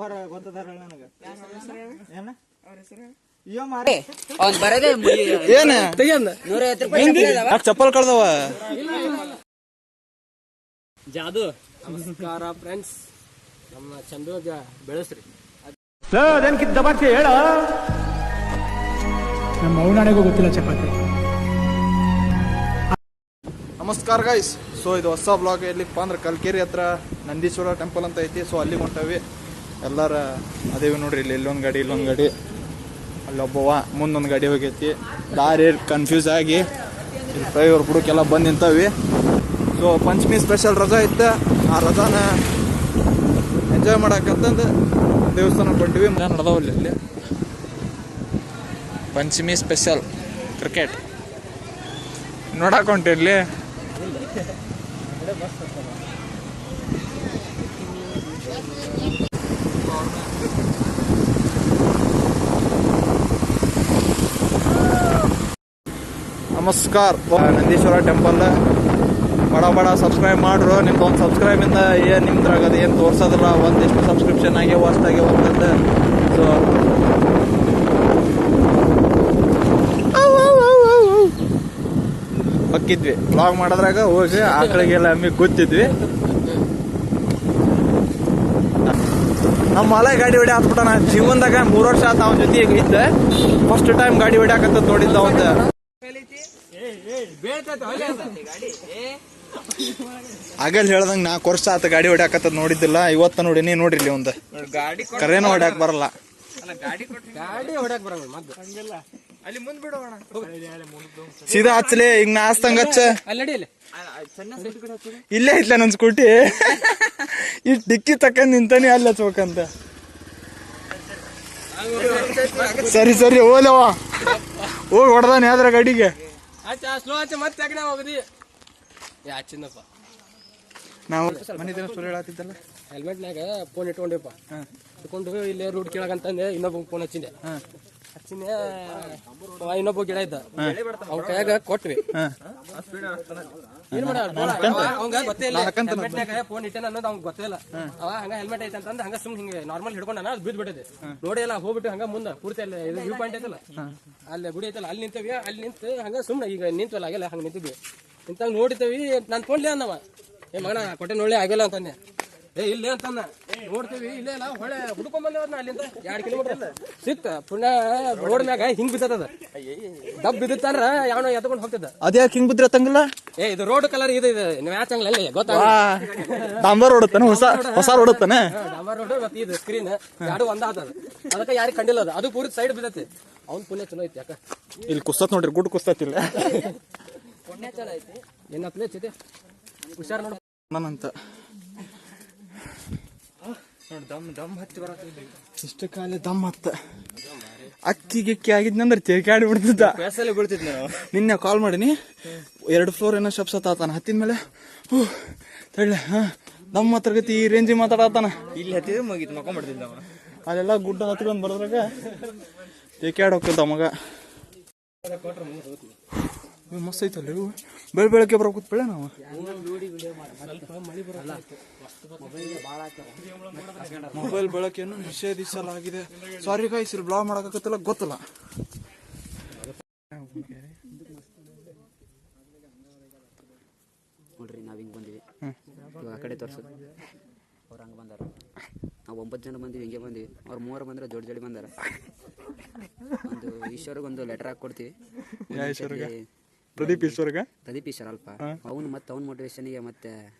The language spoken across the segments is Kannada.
ಅಪ್ಪಾರ ಗೊತ್ತದಾರ ನನಗ. ಏನ? ಅವ್ನ್ ಬರದೇ ಏನ? ನೂರೈವತ್ತು ರೂಪಾಯಿ ಚಪ್ಪಲ್ ಕಳ್ದವ? ಜಾದು ನಮಸ್ಕಾರ ಫ್ರೆಂಡ್ಸ್ ನಮ್ಮ ಚಂದೋಜ ಬೆಳೆಸ್ರಿ. ನಮ್ಮ ಅವನಾಡಿಗೂ ಗೊತ್ತಿಲ್ಲ ಚಪಾತಿ. ನಮಸ್ಕಾರ ಗೈಸ್ ಸೊ ಇದು ಹೊಸ ಬ್ಲಾಗ್ ಎಲ್ಲಿಪ್ಪ ಅಂದ್ರೆ ಕಲ್ಕೇರಿ ಹತ್ರ ನಂದೀಶ್ವರ ಟೆಂಪಲ್ ಅಂತ ಐತಿ. ಸೊ ಅಲ್ಲಿಗೆ ಹೊಂಟವಿ. ಎಲ್ಲಾರ ಅದೇವಿ ನೋಡ್ರಿ, ಇಲ್ಲಿ ಇಲ್ಲೊಂದು ಗಾಡಿ ಇಲ್ಲೊಂದು ಗಾಡಿ. ಅಲ್ಲೊಬ್ಬವ ಮುಂದೊಂದು ಗಾಡಿ ಹೋಗೈತಿ. ದಾರಿ ಕನ್ಫ್ಯೂಸ್ ಆಗಿ ಡ್ರೈವರ್ ಬುಡಕ್ಕೆಲ್ಲ ಬಂದು ನಿಂತವಿ. ಸೊ ಪಂಚಮಿ ಸ್ಪೆಷಲ್ ರಜಾ ಇತ್ತು. ಆ ರಜಾನ ಎಂಜಾಯ್ ಮಾಡಕ್ಕಂತಂದು ದೇವಸ್ಥಾನ ಕೊಟ್ಟಿವಿ ನಡೆದವಲ್ಲಿ ಇಲ್ಲಿ. ಪಂಚಮಿ ಸ್ಪೆಷಲ್ ಕ್ರಿಕೆಟ್ ನೋಡಕ್ ಹೊಂಟಿರ್ಲಿ ನಮಸ್ಕಾರ. ನಂದೀಶ್ವರ ಟೆಂಪಲ್ ಬಡ ಬಡ ಸಬ್ಸ್ಕ್ರೈಬ್ ಮಾಡ್ರು. ನಿಮ್ದು ಒಂದು ಸಬ್ಸ್ಕ್ರೈಬ್ ಇಂದ ಏನು ನಿಮ್ದ್ರಾಗ ಏನ್ ಏನು ತೋರ್ಸೋದಿಲ್ಲ. ಒಂದಿಷ್ಟು ಸಬ್ಸ್ಕ್ರಿಪ್ಷನ್ ಆಗ್ಯಾವ ಅಷ್ಟಾಗ್ಯಾವ ಅಂತಂದು ಸೊ ಹೊಕ್ಕಿದ್ವಿ ಬ್ಲಾಗ್ ಮಾಡೋದ್ರಾಗ ಹೋಗಿ, ಆಕಳಿಗೆಲ್ಲ ಅಮ್ಮಿ ಕೂತಿದ್ವಿ. ನಮ್ಮ ಮಲೆ ಗಾಡಿ ಹೊಡೆ ಹಾಕ್ಬಿಟ್ಟ ನಾ ಜೀವನದಾಗ ಮೂರು ವರ್ಷ ಆತ ಅವನ ಜೊತೆ ಈಗ ಇದ್ದೆ. ಫಸ್ಟ್ ಟೈಮ್ ಗಾಡಿ ಹೊಡ್ಯಾಕಂತ ನೋಡಿದ್ದ ಅವಂತ ಆಗಲ್ ಹೇಳ್ದಂಗ ನಾಲ್ಕು ವರ್ಷ ಆತ ಗಾಡಿ ಹೊಡ್ಯಾಕತ್ತ ನೋಡಿದ್ದಿಲ್ಲ. ಇವತ್ತ ನೋಡಿ ನೀ ನೋಡಿರ್ಲಿ ಒಂದ್. ಕರೇನು ಹೊಡ್ಯಾಕ ಬರಲ್ಲ. ಗಾಡಿ ಹೊಡ್ಯಾಕ್ ಬರಲ್ಲ ಸೀದಾ ಹಚ್ಚಲಿ ಈಗ ನಾ ಹಚ್ಚಂಗ ಹಚ್ಚ. ಅಲ್ಲಿ ಇಲ್ಲೇ ಐತ್ಲ ನನ್ ಸ್ಕೂಟಿ. ಈ ಡಿಕ್ಕಿ ತಕ್ಕಂಡ್ ನಿಂತಾನೆ ಅಲ್ಲ ಹಚ್ಬೇಕಂತ. ಸರಿ ಸರಿ ಓಲವ ಹೋಗಿ ಹೊಡ್ದಾನೆ ಅದ್ರ ಗಡಿಗೆ. ಹೆಲ್ಮೆಟ್ ಸ್ಲೋ ಆಚೆ ಮತ್ತೆ ಯಾಕಡೆ ಹೋಗದಿ. ಯಾ ಚಿನ್ನಪ್ಪ ನಾವು ಮನೆ ದಿನ ಸುಳ್ಳು ಹೇಳತ್ತಿದ್ದಲ್ಲ ಹೆಲ್ಮೆಟ್ನಾಗ ಫೋನ್ ಇಟ್ಕೊಂಡಿಪ್ಪ. ಇಟ್ಕೊಂಡು ಇಲ್ಲೇ ರೂಟ್ ಕೇಳಕಂತಂದೆ ಇನ್ನೊಬ್ಬ ಫೋನ್ ಹಚ್ಚಿಂದೆ ಇನ್ನೊಬ್ಬ ಗಿಡ ಇದ್ದ. ಅವ್ ಕೈಯಾಗ ಕೊಟ್ವಿ. ಫೋನ್ ಇಟ್ಟೆ ಅನ್ನೋದು ಅವ್ನ್ ಗೊತ್ತೇ ಇಲ್ಲ. ಅವ ಹಂಗ ಹೆಲ್ಮೆಟ್ ಐತೆ ಅಂತಂದ್ರೆ ಹಂಗ ಸುಮ್ ಹಿಂಗೆ ನಾರ್ಮಲ್ ಹಿಡ್ಕೊಂಡ ಅದು ಬಿದ್ದು ಬಿಟ್ಟದೆ ನೋಡಿ ಎಲ್ಲ ಹೋಗ್ಬಿಟ್ಟು ಹಂಗ ಮುಂದ ಪೂರ್ತಿ ಅಲ್ಲಿ ವ್ಯೂ ಪಾಯಿಂಟ್ ಐತಲ್ಲ. ಅಲ್ಲಿ ಗುಡಿ ಐತಲ್ಲ ಅಲ್ಲಿ ನಿಂತವಿ ಅಲ್ಲಿ ನಿಂತು ಹಂಗ ಸುಮ್ನೆ ಈಗ ನಿಂತವಲ್ಲ ಆಗಿಲ್ಲ ಹಂಗ ನಿಂತಿದ್ವಿ. ನಿಂತಾಗ ನೋಡ್ತೇವಿ ನಾನು ಫೋನ್ಲೇ ಅನ್ನವ ಏ ಮಗನ ಕೊಟ್ಟೆ ನೋಡ್ಲಿ ಆಗಿಲ್ಲ ಅಂತಂದೆ. ಏ ಇಲ್ಲೇ ಅಂತಂದ. ನೋಡ್ತೀವಿ ಇಲ್ಲೇ ನಾವು ಹೊಳೆ ಹುಡ್ಕೊಂಡ್ ಅಲ್ಲಿಂದ ಎರಡ್ ಕಿಲೋಮೀಟರ್ ಸಿಕ್ತ ಪುಣ್ಯ ರೋಡ್ ಮ್ಯಾಗ ಹಿಂಗ್ ಬಿದ್ದದ ಡಬ್ ಬಿದ್ದಿತ್ತಂದ್ರ ಯಾವನೋ ಎತ್ಕೊಂಡು ಹೋಗ್ತಿದ್ದ. ಅದ್ಯಾಕೆ ಹಿಂಗ್ ಬಿದ್ರೆ ತಂಗಿಲ್ಲ ಏ ಇದು ರೋಡ್ ಕಲರ್ ಇದು ಇದು ಮ್ಯಾಚ್ ಹಂಗಲ್ಲ ಅಲ್ಲಿ ಗೊತ್ತಾಗ ಡಾಂಬರ್ ಹೊಡುತ್ತಾನೆ ಹೊಸ ಹೊಸ ಹೊಡುತ್ತಾನೆ ಡಾಂಬರ್ ರೋಡ್ ಮತ್ತೆ ಇದು ಸ್ಕ್ರೀನ್ ಎರಡು ಒಂದ ಆತದ. ಅದಕ್ಕೆ ಯಾರಿಗೆ ಕಂಡಿಲ್ಲ ಅದು. ಅದು ಪೂರಿ ಸೈಡ್ ಬಿದ್ದತಿ. ಅವ್ನ್ ಪುಣ್ಯ ಚಲೋ ಐತಿ ಯಾಕ? ಇಲ್ಲಿ ಕುಸ್ತತ್ ನೋಡ್ರಿ ಗುಡ್ ಕುಸ್ತತಿಲ್ಲ ಏನತ್ಲೇ ಚಿತೆ? ಹುಷಾರ್ ನೋಡು. ಇಷ್ಟ ಕಾಲ ದಮ್ ಹತ್ತ. ಅಕ್ಕಿ ಗಿಕ್ಕಿ ಆಗಿದ್ನಂದ್ರೆ ತೇಕಾಡಿ ಬಿಡ್ತಿದ್ದ ನಿನ್ನೆ ಕಾಲ್ ಮಾಡೀನಿ. ಎರಡು ಫ್ಲೋರ್ ಏನೋ ಶಬ್ಸ ತಾತಾನ ಹತ್ತಿದ ಮೇಲೆ ಹೂ ತಳ್ಳೆ ಹತ್ರ ದಮ್ ಹತ್ರಗತಿ ಈ ರೇಂಜಿ ಮಾತಾಡತಾನ. ಇಲ್ಲಿ ಹತ್ತಿದ್ರೆ ಮುಗೀತು ಮಕ್ಕೊಂಡ್ಬಿಡ್ತಿದ್ದ ಮಾಡ್ತಿದ್ದ ಅಲ್ಲೆಲ್ಲ ಗುಡ್ಡ ಹತ್ಕೊಂಡ್ ಬರ್ದ್ರಾಗ ತೇಕಾಡ್ ಹೋಗ್ತದ. ಮಗ ಇವ್ ಮಸ್ತ್ ಐತಲ್ಲ ಇವು ಬೆಳ ಬೆಳಗ್ಗೆ ಬರೋಕೂತ್ ಬೆಳೆ ನಾವು? ಮೊಬೈಲ್ ಬಳಕೆಯನ್ನು ನಿಷೇಧಿಸಲಾಗಿದೆ. ಸಾರಿ ಗಾಯ್ಸ್ ಇಲ್ಲಿ ಬ್ಲಾಗ್ ಮಾಡಕತ್ತಲ್ಲ ಗೊತ್ತಲ್ಲ. ನೋಡ್ರಿ ನಾವು ಹಿಂಗೆ ಬಂದಿವಿ. ಆ ಕಡೆ ತೋರ್ಸೋದು ಅವ್ರು ಹಂಗೆ ಬಂದಾರ. ನಾವು ಒಂಬತ್ತು ಜನ ಬಂದಿವಿ ಹಿಂಗೆ ಬಂದಿವಿ. ಅವ್ರು ಮೂವರು ಬಂದ್ರೆ ಜೋಡಿ ಜೋಡಿ ಬಂದಾರ. ಒಂದು ಈಶ್ವರಿಗೆ ಒಂದು ಲೆಟರ್ ಹಾಕಿ ಕೊಡ್ತೀವಿ? ಪ್ರದೀಪ್ ಈಶ್ವರ್ಗ? ಪ್ರದೀಪ್ ಈಶ್ವರ್ ಅಲ್ಪ. ಅವನು ಮತ್ತೆ ಅವ್ನ ಮೋಟಿವೇಶನ್ಗೆ ಮತ್ತೆ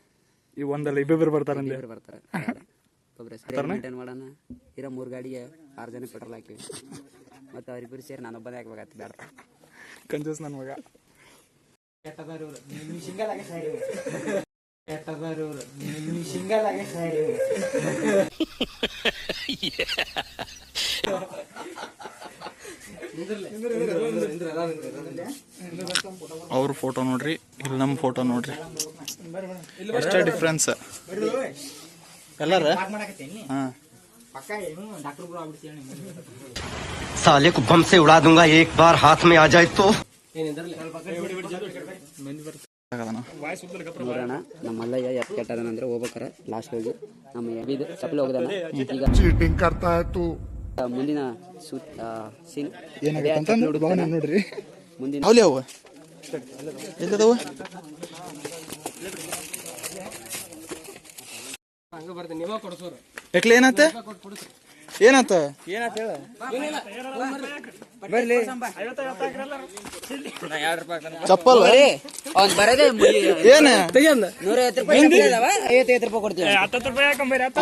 ಈ ಒಂದಲ್ಲ ಇಬ್ಬಿಬ್ರು ಬರ್ತಾರೆ ಇಬ್ರು ಬರ್ತಾರೆ. ಒಬ್ಬರೇ ಸರಿ ಮೇಂಟೈನ್ ಮಾಡೋಣ. ಇರೋ ಮೂರು ಗಾಡಿಗೆ ಆರು ಜನ ಪೆಟ್ರೋಲ್ ಹಾಕಿವಿ ಮತ್ತೆ ಅವ್ರಿಬ್ಬರು ಸೇರಿ ನಾನೊಬ್ಬನೇ ಹಾಕ್ಬೇಕಾಗ್ತದೆ ಬೇಡ. ಕಂಜೂಸ್ ನನ್ನ ಮಗ ಅವ್ರ ಫೋಟೋ ನೋಡ್ರಿ ಇಲ್ಲಿ ನಮ್ಮ ಫೋಟೋ ನೋಡ್ರಿ ಎಷ್ಟೇ ಡಿಫ್ರೆನ್ಸ್ ಎಲ್ಲಾರ ಹಾ साले को बम से उड़ा दूंगा एक बार हाथ में आ जाए तो ಏನಿದ್ರಲ್ಲ ನೋಡೋಣ ನಮ್ಮ ಮಲ್ಲಯ್ಯ ಎತ್ ಕೆಟ್ಟದನಂದ್ರೆ ಹೋಗ್ಬೇಕಾರ ಲಾಸ್ಟ್ ಹೋಗಿ ನಮ್ಮ ಎಬಿದು ಚಪ್ಪಲಿ ಹೋಗದಾನ ಈಗ चीटिंग करता है ಮುಂದಿನ ಸೀನ್ ಏನಾಗತ್ತಂತ ನೋಡಿ ನೋಡ್ರಿ. ಮುಂದಿನ ಅವಲಿ ಅವು ಎಲ್ಲದವು ಏನಾತ? ಕೊಡ್ಸೋರು ಏನಾತ ಚಪ್ಪಲ್. ಅವ್ನ್ ಬರದೆ ಏನು? ನೂರ ಐವತ್ತು ರೂಪಾಯಿ ಚಪ್ಪಲಿ ಅದಾವ? ಐವತ್ತೈವತ್ತು ರೂಪಾಯಿ ಕೊಡ್ತೀವಿ.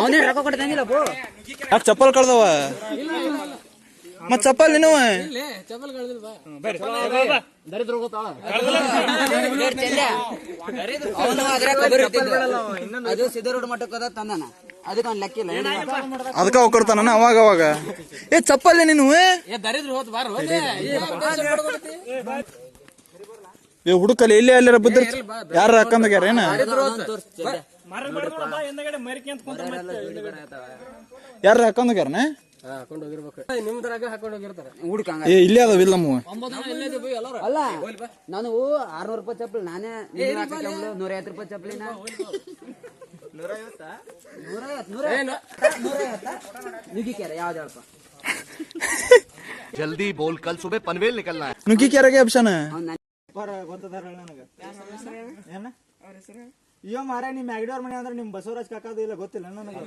ಅವನೇ ರೊಕ್ಕ ಕೊಡ್ತಾನಿಲ್ಲ ಪೋ. ಯಾಕೆ ಚಪ್ಪಲ್ ಕಳ್ದವ? ಮತ್ ಚಪ್ಪಲ್ ನೀನು ಚಪ್ಪಲ್ ಕಳ್ದಿಲ್ವಾ? ಅವನು ಅದ್ರ ಕಬರ್ ಅದು ಸಿದ್ದರೋಡ್ ಮಠಕ್ಕೆ ಅದ ತಂದಾನ. ಅದಕ್ಕೆ ಅವ್ನ್ ಲೆಕ್ಕಿಲ್ಲ ಅದಕ್ಕ ಹೋಗ್ಕೊಡ್ತಾನ ಅವಾಗ ಅವಾಗ. ಏ ಚಪ್ಪಲ್ಲೇ ನೀನು? ಏ? ದರಿದ್ರ ಬಾರ ಏ ಹುಡುಕಲ್ಲಿ ಇಲ್ಲೇ ಅಲ್ಲಾರ ಬಿದ್ದ ಯಾರ ಹಾಕಂದಾಗ್ಯಾರ ಏನ? ಯಾರ ಹಾಕಂದಾಗ್ಯಾರನ ಏ ಇಲ್ಲೇ ಅದಾವ ಇಲ್ಲ ಅಲ್ಲ ನಾನು ಆರ್ನೂರು ರೂಪಾಯಿ ಚಪ್ಪಲಿ ನಾನೇ ನೂರ ಐವತ್ತು ರೂಪಾಯಿ ಚಪ್ಪಲಿನ. ಜಲ್ದಿ ಬೋಲ್ ಕಲ್ ಸುಬೆ ಪನ್ವೇಲ್ ನಿಕಲ್ನಾ. ನುಗ್ಗಿ ಕೆರೆಗೆ ಆಪ್ಷನ್ ಅಯ್ಯೋ ಮಾರ ನಿಮ್ ಮ್ಯಾಗ್ಡೋರ್ ಮನೆ ಅಂದ್ರೆ ನಿಮ್ ಬಸವರಾಜ್ ಕಾಕಾದು ಇಲ್ಲ ಗೊತ್ತಿಲ್ಲ ನನಗೆ.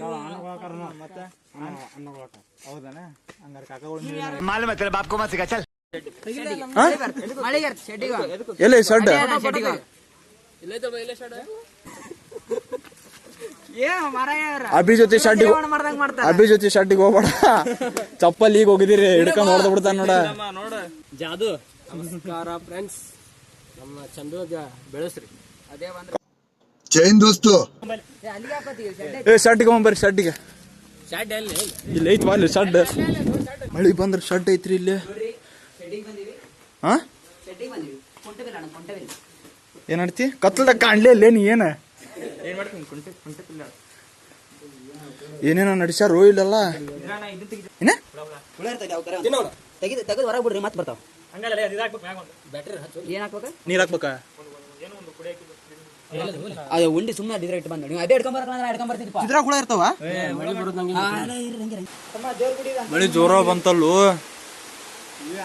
ಮತ್ತೆ? ಹೌದಾನೆ? ಮತ್ತೆ ಅಭಿ ಜೊತೆ ಶರ್ಟ್ ಅಭಿ ಜೊತೆ ಶರ್ಟ್ ಹೋಗ್ಬೇಡ. ಚಪ್ಪಲ್ ಈಗ ಹೋಗಿದಿರಿ ಹಿಡ್ಕೊಂಡ್ ಹೊಡೆದ್ ಬಿಡ್ತಾನ ನೋಡ. ಜಾದು ನಮಸ್ಕಾರ ಫ್ರೆಂಡ್ಸ್ ನಮ್ಮ ಚಂದೋಗ ಬೆಳೆಸ್ರಿ. ಅದೇ ಒಂದು ಚೈನ್ ದೋಸ್ತು. ಏ ಶರ್ಟ್ ಬರ್ರಿ ಶರ್ಟಿಗೆ ಇಲ್ಲಿ. ಐತ್ ಬಾಲಿ ಶರ್ಟ್ ಮಳಿ ಬಂದ್ರ ಶರ್ಟ್ ಐತ್ರಿ ಇಲ್ಲಿ. ಹಾ? ಏನ್ ಕತ್ಲದಾಗ ಕಾಣ್ಲೇ ಇಲ್ಲ ನೀ ಏನ? ಏನೇನೋ ನಡಿಸ್ಯಾರೋ? ಇಲ್ಲಲ್ಲ? ಏನ? ತೆಗೆದು ತೆಗೆದು ಹೊರಗೆ ಬಿಡ್ರಿ ಮತ್ತೆ ಬರ್ತಾವ. ಏನ್ ಒಂದು ನೀರ್ ಹಾಕ್ಬೇಕ? ಅದು ಉಂಡಿ ಸುಮ್ಮನೆ ಅಡಿದ್ರೆ ಇಟ್ಟು ಬಂದ ನೀವು ಅದೇ ಹಿಡ್ಕೊಂಡ್ ಬರಕಂದ್ರೆ ಹಿಡ್ಕೊಂಡ್ ಬರ್ತಿದ್ಪ ಇದ್ರಾಗ ಹುಳ ಇರ್ತಾವ? ಮಳೆ ಜೋರ ಬಂತಲ್ಲೂ?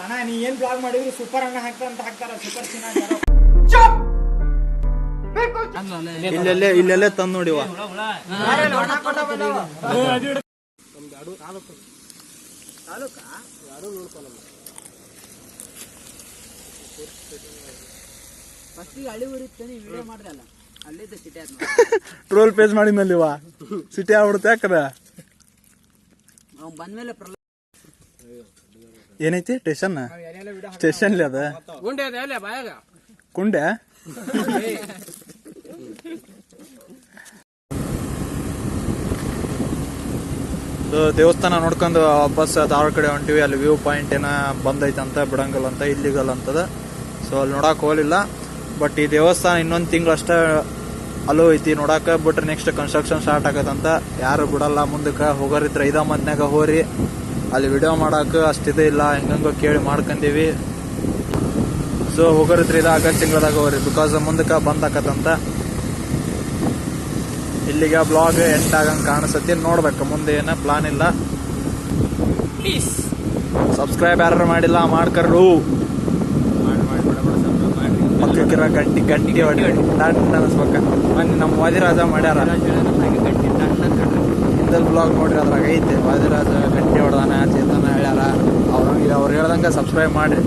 ಅಣ್ಣ ನೀ ಏನ್ ಬ್ಲಾಗ್ ಮಾಡಿದ್ರು? ಸೂಪರ್ ಅಣ್ಣ ಹಾಕ್ತಾರ. ಅಂತ ಹಾಕ್ತಾರ. ಸೂಪರ್ ಸೀನ್ ಇಲ್ಲೆಲ್ಲೇ ಇಲ್ಲೆಲ್ಲೇ ತಂದ್ ನೋಡಿವ ಟ್ರೋಲ್ ಪೇಜ್ ಮಾಡಿದ್ನಲ್ಲಿವ ಸಿಟಿ ಆಗ್ಬಿಡುತ್ತೆ ಯಾಕದ ಏನೈತಿ? ಸ್ಟೇಷನ್? ಸ್ಟೇಷನ್ ಅದ? ಕುಂಡೆ ದೇವಸ್ಥಾನ ನೋಡ್ಕೊಂಡು ವಾಪಸ್ ಧಾರವಾಡ ಕಡೆ ಹೊಂಟಿವಿ. ಅಲ್ಲಿ ವ್ಯೂ ಪಾಯಿಂಟ್ ಏನ ಬಂದೈತೆ ಅಂತ ಬಿಡಂಗಲ್ ಅಂತ ಇಲ್ಲಿಗಲ್ ಅಂತದ ಸೊ ಅಲ್ಲಿ ನೋಡಕ್ ಹೋಗಲಿಲ್ಲ. ಬಟ್ ಈ ದೇವಸ್ಥಾನ ಇನ್ನೊಂದು ತಿಂಗಳು ಅಷ್ಟೇ ಅಲೋ ಐತಿ ನೋಡಾಕ. ಬಟ್ ನೆಕ್ಸ್ಟ್ ಕನ್ಸ್ಟ್ರಕ್ಷನ್ ಸ್ಟಾರ್ಟ್ ಆಗತ್ತಂತ. ಯಾರು ಬಿಡಲ್ಲ, ಮುಂದಕ್ಕೆ ಹೋಗೋರಿದ್ರೆ ಐದ ಮದ್ನಾಗ ಹೋರಿ. ಅಲ್ಲಿ ವಿಡಿಯೋ ಮಾಡಕ್ ಅಷ್ಟಿದೆ ಇಲ್ಲ. ಹೆಂಗಂಗೋ ಕೇಳಿ ಮಾಡ್ಕಂದೀವಿ. ಸೊ ಹೋಗೋರಿದ್ರೆ ಇದು ಆಗಸ್ಟ್ ತಿಂಗಳದಾಗ ಹೋಗ್ರಿ. ಬಿಕಾಸ್ ಮುಂದಕ್ಕೆ ಬಂದಾಕತ್ತಂತ ಇಲ್ಲಿಗೆ ಬ್ಲಾಗ್ ಎಂಡ್ ಆಗಂಗೆ ಕಾಣಿಸತಿ ನೋಡ್ಬೇಕು. ಮುಂದೆ ಏನ ಪ್ಲಾನ್ ಇಲ್ಲ. ಪ್ಲೀಸ್ ಸಬ್ಸ್ಕ್ರೈಬ್ ಯಾರು ಮಾಡಿಲ್ಲ ಮಾಡ್ಕರ್ರು. ಪಕ್ಕಕ್ಕಿರೋ ಗಂಟಿ ಗಂಟಿ ಹೊಡಿ. ಡನ್ ಅನ್ಸ್ಬೇಕ ಮೊನ್ನೆ ನಮ್ಮ ವಾದಿರಾಜ ಮಾಡ್ಯಾರ. ಹಿಂದಲ್ ಬ್ಲಾಗ್ ನೋಡ್ರಿ ಅದ್ರಾಗ ಐತೆ. ವಾದಿರಾಜ ಗಂಟಿ ಹೊಡೆದಾನ ಚೇತನ ಹೇಳ್ಯಾರ. ಅವ್ರಿಗೆ ಅವ್ರು ಹೇಳ್ದಂಗೆ ಸಬ್ಸ್ಕ್ರೈಬ್ ಮಾಡ್ರಿ.